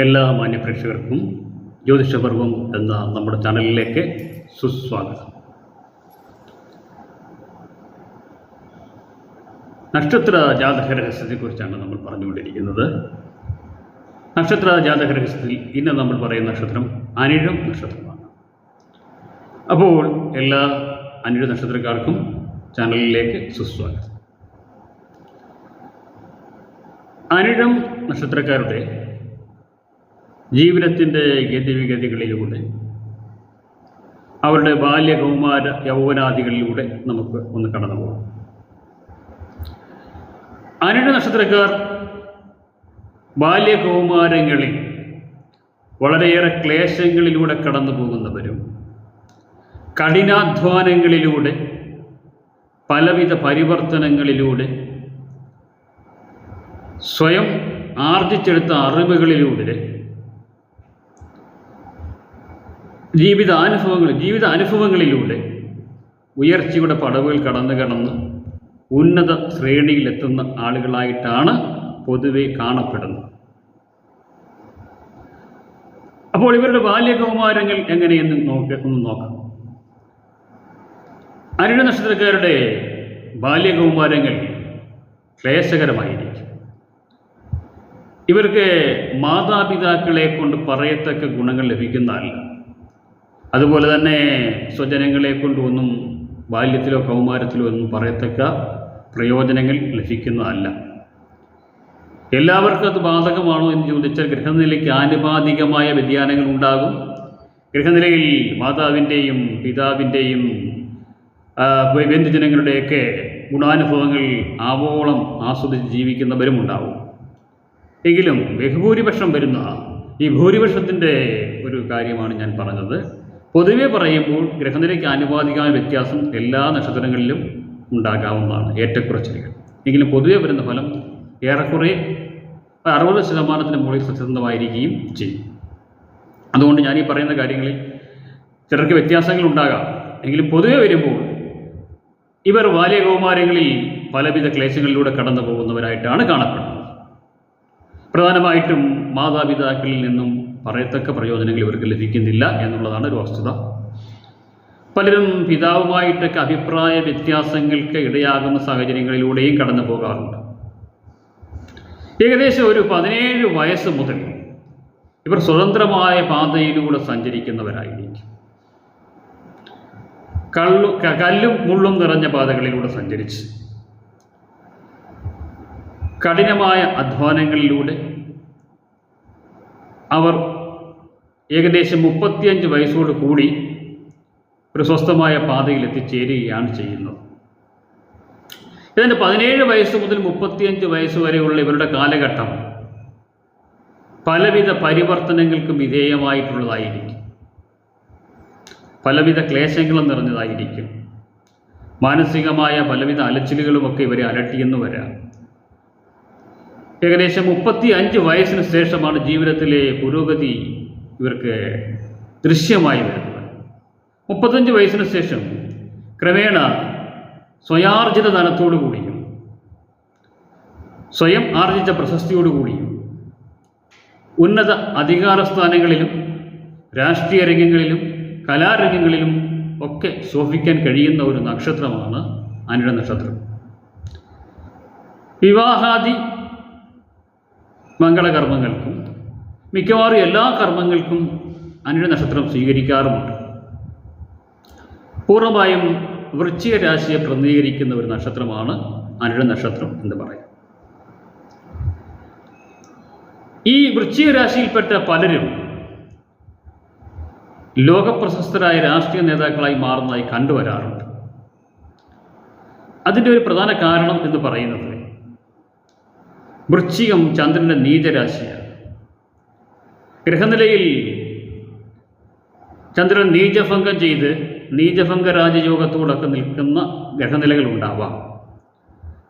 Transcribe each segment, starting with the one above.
എല്ലാ മാന്യപ്രേക്ഷകർക്കും ജ്യോതിഷപർവം എന്ന നമ്മുടെ ചാനലിലേക്ക് സുസ്വാഗതം. നക്ഷത്ര ജാതക രഹസ്യത്തെക്കുറിച്ചാണ് നമ്മൾ പറഞ്ഞുകൊണ്ടിരിക്കുന്നത്. നക്ഷത്ര ജാതക രഹസ്യത്തിൽ ഇന്ന് നമ്മൾ പറയുന്ന നക്ഷത്രം അനിഴം നക്ഷത്രമാണ്. അപ്പോൾ എല്ലാ അനിഴ നക്ഷത്രക്കാർക്കും ചാനലിലേക്ക് സുസ്വാഗതം. അനിഴം നക്ഷത്രക്കാരുടെ ജീവിതത്തിന്റെ ഗതിവിഗതികളിലൂടെ അവരുടെ ബാല്യകൗമാര യൗവനാദികളിലൂടെ നമുക്ക് ഒന്ന് കടന്നു പോകാം. അനിട നക്ഷത്രക്കാർ ബാല്യകൗമാരങ്ങളിൽ വളരെയേറെ ക്ലേശങ്ങളിലൂടെ കടന്നു പോകുന്നവരും കഠിനാധ്വാനങ്ങളിലൂടെ പലവിധ പരിവർത്തനങ്ങളിലൂടെ സ്വയം ആർജിച്ചെടുത്ത അറിവുകളിലൂടെ ജീവിതാനുഭവങ്ങൾ ജീവിത അനുഭവങ്ങളിലൂടെ ഉയർച്ചയുടെ പടവുകൾ കടന്നു കടന്ന് ഉന്നത ശ്രേണിയിലെത്തുന്ന ആളുകളായിട്ടാണ് പൊതുവെ കാണപ്പെടുന്നത്. അപ്പോൾ ഇവരുടെ ബാല്യകൗമാരങ്ങൾ എങ്ങനെയെന്ന് നോക്ക ഒന്ന് നോക്കാം. അരുണ നക്ഷത്രക്കാരുടെ ബാല്യകൗമാരങ്ങൾ ക്ലേശകരമായിരിക്കും. ഇവർക്ക് മാതാപിതാക്കളെ കൊണ്ട് പറയത്തക്ക ഗുണങ്ങൾ ലഭിക്കുന്നതല്ല. അതുപോലെ തന്നെ സ്വജനങ്ങളെ കൊണ്ടൊന്നും ബാല്യത്തിലോ കൗമാരത്തിലോ ഒന്നും പറയത്തക്ക പ്രയോജനങ്ങൾ ലഭിക്കുന്നതല്ല. എല്ലാവർക്കും അത് ബാധകമാണോ എന്ന് ചോദിച്ചാൽ ഗൃഹനിലയ്ക്ക് ആനുപാതികമായ വ്യതിയാനങ്ങൾ ഉണ്ടാകും. ഗൃഹനിലയിൽ മാതാവിന്റെയും പിതാവിന്റെയും ബന്ധുജനങ്ങളുടെയൊക്കെ ഗുണാനുഭവങ്ങൾ ആവോളം ആസ്വദിച്ച് ജീവിക്കുന്നവരും ഉണ്ടാവും. എങ്കിലും ബഹുഭൂരിപക്ഷം വരുന്ന ഈ ഭൂരിപക്ഷത്തിന്റെ ഒരു കാര്യമാണ് ഞാൻ പറഞ്ഞത്. പൊതുവെ പറയുമ്പോൾ ഗ്രഹനിലയ്ക്ക് ആനുപാതികമായ വ്യത്യാസം എല്ലാ നക്ഷത്രങ്ങളിലും ഉണ്ടാകാവുന്നതാണ് ഏറ്റക്കുറച്ചിലുകൾ. എങ്കിലും പൊതുവെ വരുന്ന ഫലം ഏറെക്കുറെ അറുപത് ശതമാനത്തിന് മുകളിൽ സത്യസന്ധമായിരിക്കുകയും ചെയ്യും. അതുകൊണ്ട് ഞാൻ ഈ പറയുന്ന കാര്യങ്ങളിൽ ചിലർക്ക് വ്യത്യാസങ്ങൾ ഉണ്ടാകാം. എങ്കിലും പൊതുവെ വരുമ്പോൾ ഇവർ ബാല്യകൗമാരങ്ങളിൽ പലവിധ ക്ലേശങ്ങളിലൂടെ കടന്നു പോകുന്നവരായിട്ടാണ് കാണപ്പെടുന്നത്. പ്രധാനമായിട്ടും മാതാപിതാക്കളിൽ നിന്നും പറയത്തക്ക പ്രയോജനങ്ങൾ ഇവർക്ക് ലഭിക്കുന്നില്ല എന്നുള്ളതാണ് ഒരു വസ്തുത. പലരും പിതാവുമായിട്ടൊക്കെ അഭിപ്രായ വ്യത്യാസങ്ങൾക്ക് ഇടയാകുന്ന സാഹചര്യങ്ങളിലൂടെയും കടന്നു പോകാറുണ്ട്. ഏകദേശം ഒരു പതിനേഴ് വയസ്സ് മുതൽ ഇവർ സ്വതന്ത്രമായ പാതയിലൂടെ സഞ്ചരിക്കുന്നവരായിരിക്കും. കള്ളു കല്ലും മുള്ളും നിറഞ്ഞ പാതകളിലൂടെ സഞ്ചരിച്ച്. കഠിനമായ അധ്വാനങ്ങളിലൂടെ അവർ ഏകദേശം മുപ്പത്തിയഞ്ച് വയസ്സോട് കൂടി ഒരു സ്വസ്ഥമായ പാതയിൽ എത്തിച്ചേരുകയാണ് ചെയ്യുന്നത്. ഇതിന്റെ പതിനേഴ് വയസ്സ് മുതൽ മുപ്പത്തിയഞ്ച് വയസ്സ് വരെയുള്ള ഇവരുടെ കാലഘട്ടം പലവിധ പരിവർത്തനങ്ങൾക്കും വിധേയമായിട്ടുള്ളതായിരിക്കും. പലവിധ ക്ലേശങ്ങളും നിറഞ്ഞതായിരിക്കും. മാനസികമായ പലവിധ അലച്ചിലുകളുമൊക്കെ ഇവരെ അലട്ടിയെന്ന് വരാം. ഏകദേശം മുപ്പത്തി അഞ്ച് വയസ്സിന് ശേഷമാണ് ജീവിതത്തിലെ പുരോഗതി ഇവർക്ക് ദൃശ്യമായി വരുന്നത്. മുപ്പത്തഞ്ച് വയസ്സിന് ശേഷം ക്രമേണ സ്വയാർജിത ധനത്തോടു കൂടിയും സ്വയം ആർജിച്ച പ്രശസ്തിയോടുകൂടിയും ഉന്നത അധികാര സ്ഥാനങ്ങളിലും രാഷ്ട്രീയ രംഗങ്ങളിലും കലാരംഗങ്ങളിലും ഒക്കെ ശോഭിക്കാൻ കഴിയുന്ന ഒരു നക്ഷത്രമാണ് അനിഴ നക്ഷത്രം. വിവാഹാദി മംഗളകർമ്മങ്ങൾക്കും മിക്കവാറും എല്ലാ കർമ്മങ്ങൾക്കും അനിഴ നക്ഷത്രം സ്വീകരിക്കാറുമുണ്ട്. പൂർണമായും വൃശ്ചിക രാശിയെ പ്രതിനിധീകരിക്കുന്ന ഒരു നക്ഷത്രമാണ് അനിഴ നക്ഷത്രം എന്ന് പറയാം. ഈ വൃശ്ചിക രാശിയിൽപ്പെട്ട പലരും ലോകപ്രശസ്തരായ രാഷ്ട്രീയ നേതാക്കളായി മാറുന്നതായി കണ്ടുവരാറുണ്ട്. അതിന്റെ ഒരു പ്രധാന കാരണം എന്ന് പറയുന്നത് വൃശ്ചികം ചന്ദ്രന്റെ നീചരാശിയാണ്. ഗ്രഹനിലയിൽ ചന്ദ്രൻ നീചഭംഗം ചെയ്ത് നീചഭംഗ രാജയോഗത്തോടൊക്കെ നിൽക്കുന്ന ഗ്രഹനിലകൾ ഉണ്ടാവാം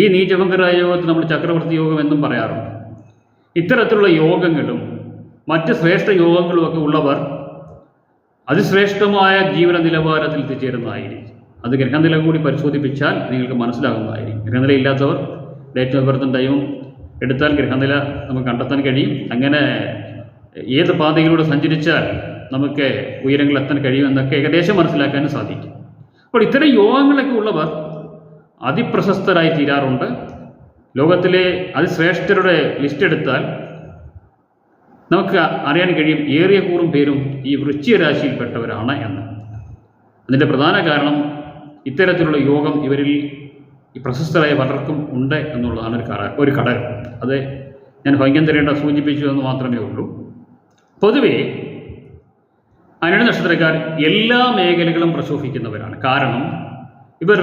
ഈ നീചഭംഗ രാജയോഗത്തിൽ നമ്മൾ ചക്രവർത്തി യോഗം എന്നും പറയാറുണ്ട്. ഇത്തരത്തിലുള്ള യോഗങ്ങളും മറ്റ് ശ്രേഷ്ഠ യോഗങ്ങളും ഒക്കെ ഉള്ളവർ അതിശ്രേഷ്ഠമായ ജീവന നിലവാരത്തിൽ എത്തിച്ചേരുന്നതായിരിക്കും. അത് ഗ്രഹനില കൂടി പരിശോധിപ്പിച്ചാൽ നിങ്ങൾക്ക് മനസ്സിലാകുന്നതായിരിക്കും. ഗ്രഹനില ഇല്ലാത്തവർ ഡേറ്റ് ഓഫ് ബർത്തും ടൈമും എടുത്താൽ ഗ്രഹനില നമുക്ക് കണ്ടെത്താൻ കഴിയും. അങ്ങനെ ഏത് പാതയിലൂടെ സഞ്ചരിച്ചാൽ നമുക്ക് ഉയരങ്ങളിലെത്താൻ കഴിയുമെന്നൊക്കെ ഏകദേശം മനസ്സിലാക്കാനും സാധിക്കും. അപ്പോൾ ഇത്തരം യോഗങ്ങളൊക്കെ ഉള്ളവർ അതിപ്രശസ്തരായി തീരാറുണ്ട്. ലോകത്തിലെ അതിശ്രേഷ്ഠരുടെ ലിസ്റ്റ് എടുത്താൽ നമുക്ക് അറിയാൻ കഴിയും ഏറിയ കൂറും പേരും ഈ വൃശ്ചികരാശിയിൽപ്പെട്ടവരാണ് എന്ന്. അതിന്റെ പ്രധാന കാരണം ഇത്തരത്തിലുള്ള യോഗം ഇവരിൽ ഈ പ്രശസ്തരായ പലർക്കും ഉണ്ട് എന്നുള്ളതാണ് ഒരു ഒരു ഘടകം. അത് ഞാൻ ഭംഗ്യം തരേണ്ട സൂചിപ്പിച്ചു എന്ന് മാത്രമേ ഉള്ളൂ. പൊതുവേ അനിഴ നക്ഷത്രക്കാർ എല്ലാ മേഖലകളും പ്രശോഭിക്കുന്നവരാണ്. കാരണം ഇവർ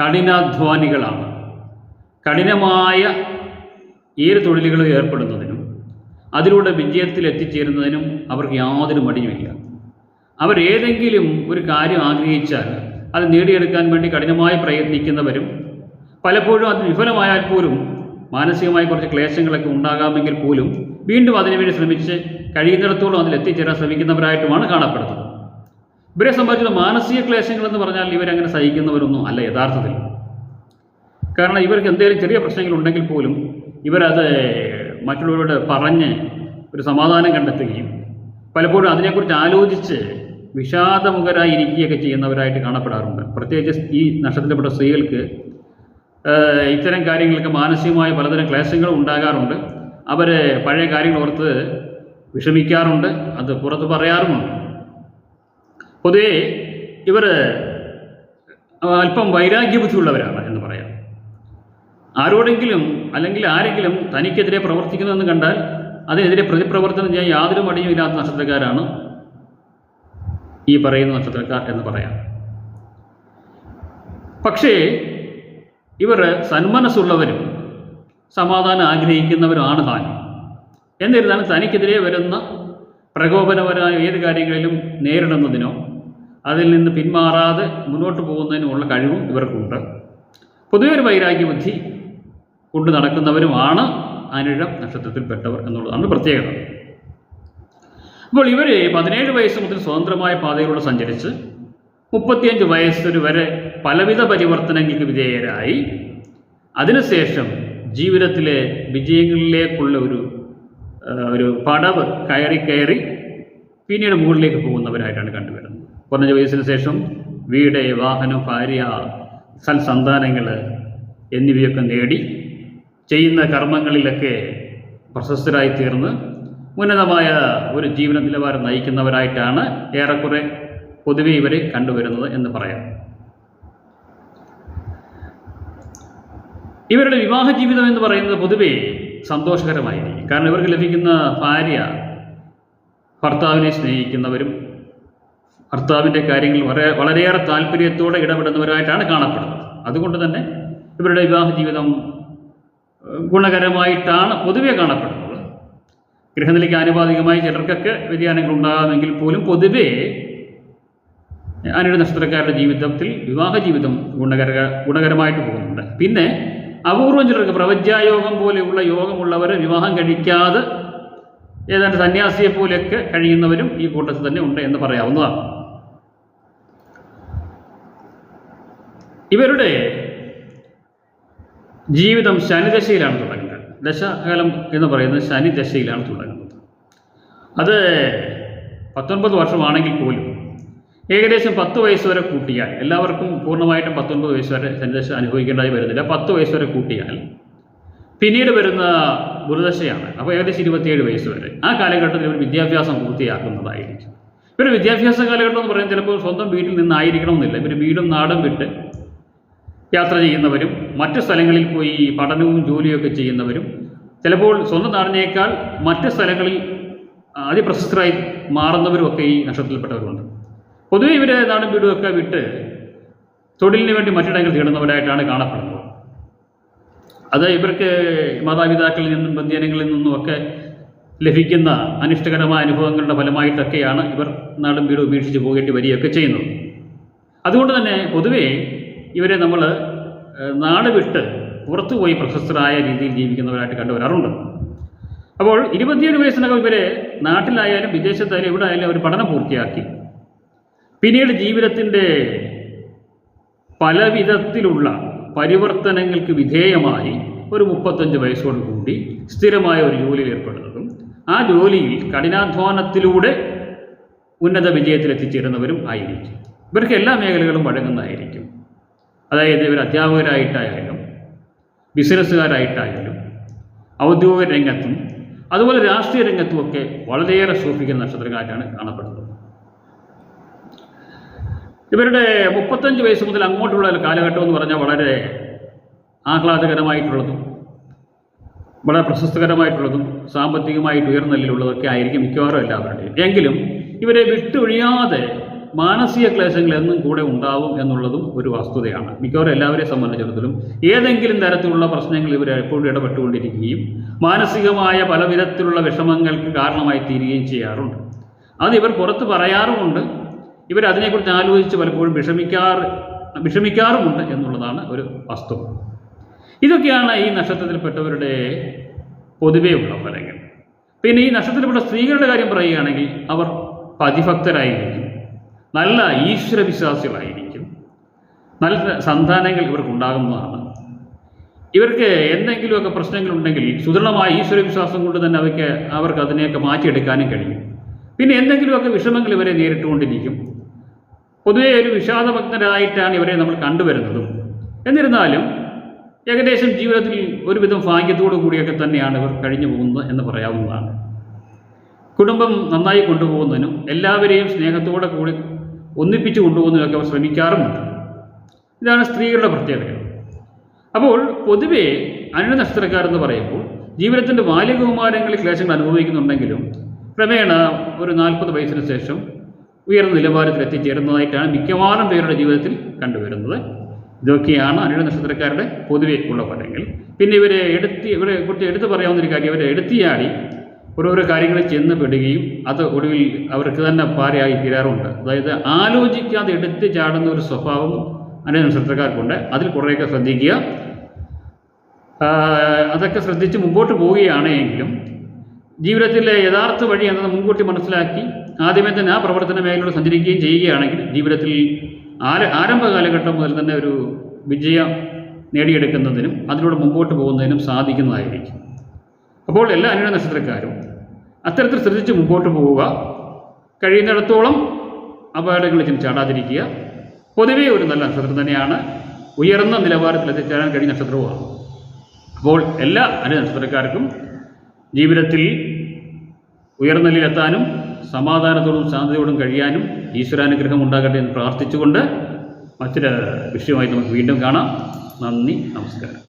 കഠിനാധ്വാനികളാണ്. കഠിനമായ ഏത് തൊഴിലുകൾ ഏർപ്പെടുന്നതിനും അതിലൂടെ വിജയത്തിൽ എത്തിച്ചേരുന്നതിനും അവർക്ക് യാതൊരു മടിയുമില്ല. അവരേതെങ്കിലും ഒരു കാര്യം ആഗ്രഹിച്ചാൽ അത് നേടിയെടുക്കാൻ വേണ്ടി കഠിനമായി പ്രയത്നിക്കുന്നവരും പലപ്പോഴും അത് വിഫലമായാൽ പോലും മാനസികമായി കുറച്ച് ക്ലേശങ്ങളൊക്കെ ഉണ്ടാകാമെങ്കിൽ പോലും വീണ്ടും അതിനുവേണ്ടി ശ്രമിച്ച് കഴിയുന്നിടത്തോളം അതിൽ എത്തിച്ചേരാൻ ശ്രമിക്കുന്നവരായിട്ടുമാണ് കാണപ്പെടുന്നത്. ഇവരെ സംബന്ധിച്ചുള്ള മാനസിക ക്ലേശങ്ങൾ എന്ന് പറഞ്ഞാൽ ഇവരങ്ങനെ സഹിക്കുന്നവരൊന്നും അല്ല യഥാർത്ഥത്തിൽ. കാരണം ഇവർക്ക് എന്തെങ്കിലും ചെറിയ പ്രശ്നങ്ങൾ ഉണ്ടെങ്കിൽ പോലും ഇവരത് മറ്റുള്ളവരോട് പറഞ്ഞ് ഒരു സമാധാനം കണ്ടെത്തുകയും പലപ്പോഴും അതിനെക്കുറിച്ച് ആലോചിച്ച് വിഷാദമുഖരായി ഇരിക്കുകയൊക്കെ ചെയ്യുന്നവരായിട്ട് കാണപ്പെടാറുണ്ട്. പ്രത്യേകിച്ച് ഈ നക്ഷത്രത്തിൽപ്പെട്ട സ്ത്രീകൾക്ക് ഇത്തരം കാര്യങ്ങൾക്ക് മാനസികമായ പലതരം ക്ലേശങ്ങളും ഉണ്ടാകാറുണ്ട്. അവർ പഴയ കാര്യങ്ങൾ ഓർത്ത് വിഷമിക്കാറുണ്ട് അത് പുറത്ത് പറയാറുമുണ്ട്. പൊതുവേ ഇവർ അല്പം വൈരാഗ്യബുദ്ധിയുള്ളവരാണ് എന്ന് പറയാം. ആരോടെങ്കിലും അല്ലെങ്കിൽ ആരെങ്കിലും തനിക്കെതിരെ പ്രവർത്തിക്കുന്നതെന്ന് കണ്ടാൽ അതിനെതിരെ പ്രതിപ്രവർത്തനം ചെയ്യാൻ യാതൊരു മടിയും ഇല്ലാത്ത നക്ഷത്രക്കാരാണ് ഈ പറയുന്ന നക്ഷത്രക്കാർ എന്ന് പറയാം. പക്ഷേ ഇവർ സന്മനസ്സുള്ളവരും സമാധാനം ആഗ്രഹിക്കുന്നവരാണ് താൻ. എന്നിരുന്നാലും തനിക്കെതിരെ വരുന്ന പ്രകോപനപരമായ ഏത് കാര്യങ്ങളിലും നേരിടുന്നതിനോ അതിൽ നിന്ന് പിന്മാറാതെ മുന്നോട്ട് പോകുന്നതിനുമുള്ള കഴിവും ഇവർക്കുണ്ട്. പൊതുവെ ഒരു വൈരാഗ്യ ബുദ്ധി കൊണ്ട് നടക്കുന്നവരുമാണ് അനിഴം നക്ഷത്രത്തിൽപ്പെട്ടവർ എന്നുള്ളതാണ് പ്രത്യേകത. അപ്പോൾ ഇവർ പതിനേഴ് വയസ്സ് മുതൽ സ്വതന്ത്രമായ പാതയിലൂടെ സഞ്ചരിച്ച് മുപ്പത്തിയഞ്ച് വയസ്സൊരു വരെ പലവിധ പരിവർത്തനങ്ങൾക്ക് വിധേയരായി. അതിനുശേഷം ജീവിതത്തിലെ വിജയങ്ങളിലേക്കുള്ള ഒരു ഒരു പടവ് കയറി കയറി പിന്നീട് മുകളിലേക്ക് പോകുന്നവരായിട്ടാണ് കണ്ടുവരുന്നത്. കുറഞ്ഞ വയസ്സിന് ശേഷം വീട് വാഹനം ഭാര്യ സൽസന്താനങ്ങൾ എന്നിവയൊക്കെ നേടി ചെയ്യുന്ന കർമ്മങ്ങളിലൊക്കെ പ്രശസ്തരായി തീർന്ന് ഉന്നതമായ ഒരു ജീവന നിലവാരം നയിക്കുന്നവരായിട്ടാണ് ഏറെക്കുറെ പൊതുവെ ഇവരെ കണ്ടുവരുന്നത് എന്ന് പറയാം. ഇവരുടെ വിവാഹ ജീവിതം എന്ന് പറയുന്നത് പൊതുവേ സന്തോഷകരമായിരിക്കും. കാരണം ഇവർക്ക് ലഭിക്കുന്ന ഭാര്യ ഭർത്താവിനെ സ്നേഹിക്കുന്നവരും ഭർത്താവിന്റെ കാര്യങ്ങൾ വളരെ വളരെയേറെ താല്പര്യത്തോടെ ഇടപെടുന്നവരായിട്ടാണ് കാണപ്പെടുന്നത്. അതുകൊണ്ട് തന്നെ ഇവരുടെ വിവാഹ ജീവിതം ഗുണകരമായിട്ടാണ് പൊതുവെ കാണപ്പെടുന്നത്. ഗൃഹനിലയ്ക്ക് ആനുപാതികമായി ചിലർക്കൊക്കെ വ്യതിയാനങ്ങൾ ഉണ്ടാകാമെങ്കിൽ പോലും പൊതുവേ അനിട നക്ഷത്രക്കാരുടെ ജീവിതത്തിൽ വിവാഹ ജീവിതം ഗുണകര ഗുണകരമായിട്ട് പോകുന്നുണ്ട്. പിന്നെ അപൂർവം ചിലർക്ക് പ്രവജ്യായോഗം പോലെയുള്ള യോഗമുള്ളവർ വിവാഹം കഴിക്കാതെ ഏതാണ്ട് സന്യാസിയെ പോലെയൊക്കെ കഴിയുന്നവരും ഈ കൂട്ടത്തിൽ തന്നെ ഉണ്ട് എന്ന് പറയാവുന്നതാണ് ഇവരുടെ ജീവിതം ശനിദശയിലാണ് തുടങ്ങുന്നത്. ദശകാലം എന്ന് പറയുന്നത് ശനിദശയിലാണ് തുടങ്ങുന്നത്. അത് പത്തൊൻപത് വർഷമാണെങ്കിൽ പോലും ഏകദേശം പത്ത് വയസ്സ് വരെ കൂട്ടിയാൽ എല്ലാവർക്കും പൂർണമായിട്ടും പത്തൊൻപത് വയസ്സ് വരെ സന്ദേശം അനുഭവിക്കേണ്ടതായി വരുന്നില്ല. പത്ത് വയസ്സ് വരെ കൂട്ടിയാൽ പിന്നീട് വരുന്ന ഗുരുദശയാണ്. അപ്പോൾ ഏകദേശം ഇരുപത്തിയേഴ് വയസ്സ് വരെ. ആ കാലഘട്ടത്തിൽ ഇവർ വിദ്യാഭ്യാസം പൂർത്തിയാക്കുന്നതായിരിക്കും. ഇവർ വിദ്യാഭ്യാസ കാലഘട്ടം എന്ന് പറയുന്നത് ചിലപ്പോൾ സ്വന്തം വീട്ടിൽ നിന്നായിരിക്കണമെന്നില്ല. ഇവർ വീടും നാടും വിട്ട് യാത്ര ചെയ്യുന്നവരും മറ്റു സ്ഥലങ്ങളിൽ പോയി പഠനവും ജോലിയൊക്കെ ചെയ്യുന്നവരും ചിലപ്പോൾ സ്വന്തം നാടിനേക്കാൾ മറ്റു സ്ഥലങ്ങളിൽ അതിപ്രശസ്തരായി മാറുന്നവരും ഒക്കെ ഈ നക്ഷത്രത്തിൽപ്പെട്ടവരുണ്ട്. പൊതുവെ ഇവർ നാടും വീടുമൊക്കെ വിട്ട് തൊഴിലിന് വേണ്ടി മറ്റിടങ്ങൾ തേടുന്നവരായിട്ടാണ് കാണപ്പെടുന്നത്. അത് ഇവർക്ക് മാതാപിതാക്കളിൽ നിന്നും ബന്ധുജനങ്ങളിൽ നിന്നും ഒക്കെ ലഭിക്കുന്ന അനിഷ്ടകരമായ അനുഭവങ്ങളുടെ ഫലമായിട്ടൊക്കെയാണ് ഇവർ നാടും വീടും ഉപേക്ഷിച്ച് പോകേണ്ടി വരികയൊക്കെ ചെയ്യുന്നത്. അതുകൊണ്ട് തന്നെ പൊതുവേ ഇവരെ നമ്മൾ നാട് വിട്ട് പുറത്തുപോയി പ്രശസ്തരായ രീതിയിൽ ജീവിക്കുന്നവരായിട്ട് കണ്ടുവരാറുണ്ട് അപ്പോൾ ഇരുപത്തിയേഴ് വയസ്സിനകം ഇവരെ നാട്ടിലായാലും വിദേശത്തായാലും എവിടെ ആയാലും അവർ പഠനം പൂർത്തിയാക്കി. പിന്നീട് ജീവിതത്തിന്റെ പലവിധത്തിലുള്ള പരിവർത്തനങ്ങൾക്ക് വിധേയമായി ഒരു മുപ്പത്തഞ്ച് വയസ്സോടുകൂടി സ്ഥിരമായ ഒരു ജോലിയിൽ ഏർപ്പെടുന്നതും ആ ജോലിയിൽ കഠിനാധ്വാനത്തിലൂടെ ഉന്നത വിജയത്തിൽ എത്തിച്ചേരുന്നവരും ആയിരിക്കും. ഇവർക്ക് എല്ലാ മേഖലകളും വഴങ്ങുന്നതായിരിക്കും. അതായത് ഇവർ അധ്യാപകരായിട്ടായാലും ബിസിനസ്സുകാരായിട്ടായാലും ഔദ്യോഗിക രംഗത്തും അതുപോലെ രാഷ്ട്രീയ രംഗത്തുമൊക്കെ വളരെയേറെ ശോഭിക്കുന്ന നക്ഷത്രക്കാരാണ് കാണപ്പെടുന്നത്. ഇവരുടെ മുപ്പത്തഞ്ച് വയസ്സ് മുതൽ അങ്ങോട്ടുള്ള കാലഘട്ടം എന്ന് പറഞ്ഞാൽ വളരെ ആഹ്ലാദകരമായിട്ടുള്ളതും വളരെ പ്രശസ്തകരമായിട്ടുള്ളതും സാമ്പത്തികമായിട്ട് ഉയർന്നല്ലിലുള്ളതൊക്കെ ആയിരിക്കും മിക്കവാറും എല്ലാവരുടെയും. എങ്കിലും ഇവരെ വിട്ടൊഴിയാതെ മാനസിക ക്ലേശങ്ങൾ എന്നും കൂടെ ഉണ്ടാവും എന്നുള്ളതും ഒരു വസ്തുതയാണ്. മിക്കവാറും എല്ലാവരെയും സംബന്ധിച്ചിടത്തോളം ഏതെങ്കിലും തരത്തിലുള്ള പ്രശ്നങ്ങൾ ഇവർ എപ്പോഴും ഇടപെട്ടുകൊണ്ടിരിക്കുകയും മാനസികമായ പലവിധത്തിലുള്ള വിഷമങ്ങൾക്ക് കാരണമായി തീരുകയും ചെയ്യാറുണ്ട്. അത് ഇവർ പുറത്ത് പറയാറുമുണ്ട്. ഇവർ അതിനെക്കുറിച്ച് ആലോചിച്ച് പലപ്പോഴും വിഷമിക്കാറ് വിഷമിക്കാറുമുണ്ട് എന്നുള്ളതാണ് ഒരു വസ്തു. ഇതൊക്കെയാണ് ഈ നക്ഷത്രത്തിൽപ്പെട്ടവരുടെ പൊതുവേ ഉള്ള ഫലങ്ങൾ. പിന്നെ ഈ നക്ഷത്രത്തിൽപ്പെട്ട സ്ത്രീകളുടെ കാര്യം പറയുകയാണെങ്കിൽ അവർ പതിഭക്തരായിരിക്കും നല്ല ഈശ്വരവിശ്വാസികളായിരിക്കും നല്ല സന്താനങ്ങൾ ഇവർക്കുണ്ടാകുന്നതാണ്. ഇവർക്ക് എന്തെങ്കിലുമൊക്കെ പ്രശ്നങ്ങളുണ്ടെങ്കിൽ സുദൃഢമായ ഈശ്വരവിശ്വാസം കൊണ്ട് തന്നെ അവയ്ക്ക് അവർക്ക് അതിനെയൊക്കെ മാറ്റിയെടുക്കാനും കഴിയും. പിന്നെ എന്തെങ്കിലുമൊക്കെ വിഷമങ്ങൾ ഇവരെ നേരിട്ടുകൊണ്ടിരിക്കും. പൊതുവെ ഒരു വിഷാദഭക്തരായിട്ടാണ് ഇവരെ നമ്മൾ കണ്ടുവരുന്നതും. എന്നിരുന്നാലും ഏകദേശം ജീവിതത്തിൽ ഒരുവിധം ഭാഗ്യത്തോടു കൂടിയൊക്കെ തന്നെയാണ് ഇവർ കഴിഞ്ഞു പോകുന്നത് എന്ന് പറയാവുന്നതാണ്. കുടുംബം നന്നായി കൊണ്ടുപോകുന്നതിനും എല്ലാവരെയും സ്നേഹത്തോടെ കൂടി ഒന്നിപ്പിച്ച് കൊണ്ടുപോകുന്നതിനൊക്കെ അവർ ശ്രമിക്കാറുമുണ്ട്. ഇതാണ് സ്ത്രീകളുടെ പ്രത്യേകതകൾ. അപ്പോൾ പൊതുവെ നക്ഷത്രക്കാരെന്ന് പറയുമ്പോൾ ജീവിതത്തിന്റെ ബാല്യകുമാരങ്ങളിൽ ക്ലേശങ്ങൾ അനുഭവിക്കുന്നുണ്ടെങ്കിലും ക്രമേണ ഒരു നാൽപ്പത് വയസ്സിന് ശേഷം ഉയർന്ന നിലവാരത്തിൽ എത്തിച്ചേരുന്നതായിട്ടാണ് മിക്കവാറും പേരുടെ ജീവിതത്തിൽ കണ്ടുവരുന്നത്. ഇതൊക്കെയാണ് അനിഴ നക്ഷത്രക്കാരുടെ പൊതുവെ ഉള്ള ഫലങ്ങൾ പിന്നെ ഇവരെ എടുത്തി ഇവരെ കുറിച്ച് എടുത്തു പറയാവുന്ന ഒരു കാര്യം ഇവരെ എടുത്തിയാടി ഓരോരോ കാര്യങ്ങളിൽ ചെന്ന് പെടുകയും അത് ഒടുവിൽ അവർക്ക് തന്നെ പാരയായി തീരാറുണ്ട്. അതായത് ആലോചിക്കാതെ എടുത്ത് ചാടുന്ന ഒരു സ്വഭാവം അനിഴ നക്ഷത്രക്കാർക്കുണ്ട്. അതിൽ കുറേയൊക്കെ ശ്രദ്ധിക്കുക. അതൊക്കെ ശ്രദ്ധിച്ച് മുമ്പോട്ട് പോവുകയാണെങ്കിലും ജീവിതത്തിലെ യഥാർത്ഥ വഴി എന്നത് മുൻകൂട്ടി മനസ്സിലാക്കി ആദ്യമേ തന്നെ ആ പ്രവർത്തന മേഖലയിലൂടെ സഞ്ചരിക്കുകയും ചെയ്യുകയാണെങ്കിൽ ജീവിതത്തിൽ ആര ആരംഭ കാലഘട്ടം മുതൽ തന്നെ ഒരു വിജയം നേടിയെടുക്കുന്നതിനും അതിലൂടെ മുമ്പോട്ട് പോകുന്നതിനും സാധിക്കുന്നതായിരിക്കും. അപ്പോൾ എല്ലാ അനിഴ നക്ഷത്രക്കാരും അത്തരത്തിൽ ശ്രദ്ധിച്ച് മുമ്പോട്ട് പോവുക. കഴിയുന്നിടത്തോളം അപകടങ്ങളിൽ ചെന്ന് ചാടാതിരിക്കുക. പൊതുവേ ഒരു നല്ല നക്ഷത്രം തന്നെയാണ്. ഉയർന്ന നിലവാരത്തിൽ എത്തിച്ചേരാൻ കഴിയുന്ന നക്ഷത്രവുമാണ്. അപ്പോൾ എല്ലാ അനിഴ നക്ഷത്രക്കാർക്കും ജീവിതത്തിൽ ഉയർന്ന നിലയിലെത്താനും സമാധാനത്തോടും ശാന്തതയോടും കഴിയാനും ഈശ്വരാനുഗ്രഹം ഉണ്ടാകട്ടെ എന്ന് പ്രാർത്ഥിച്ചുകൊണ്ട് മറ്റൊരു വിഷയമായി നമുക്ക് വീണ്ടും കാണാം. നന്ദി നമസ്കാരം.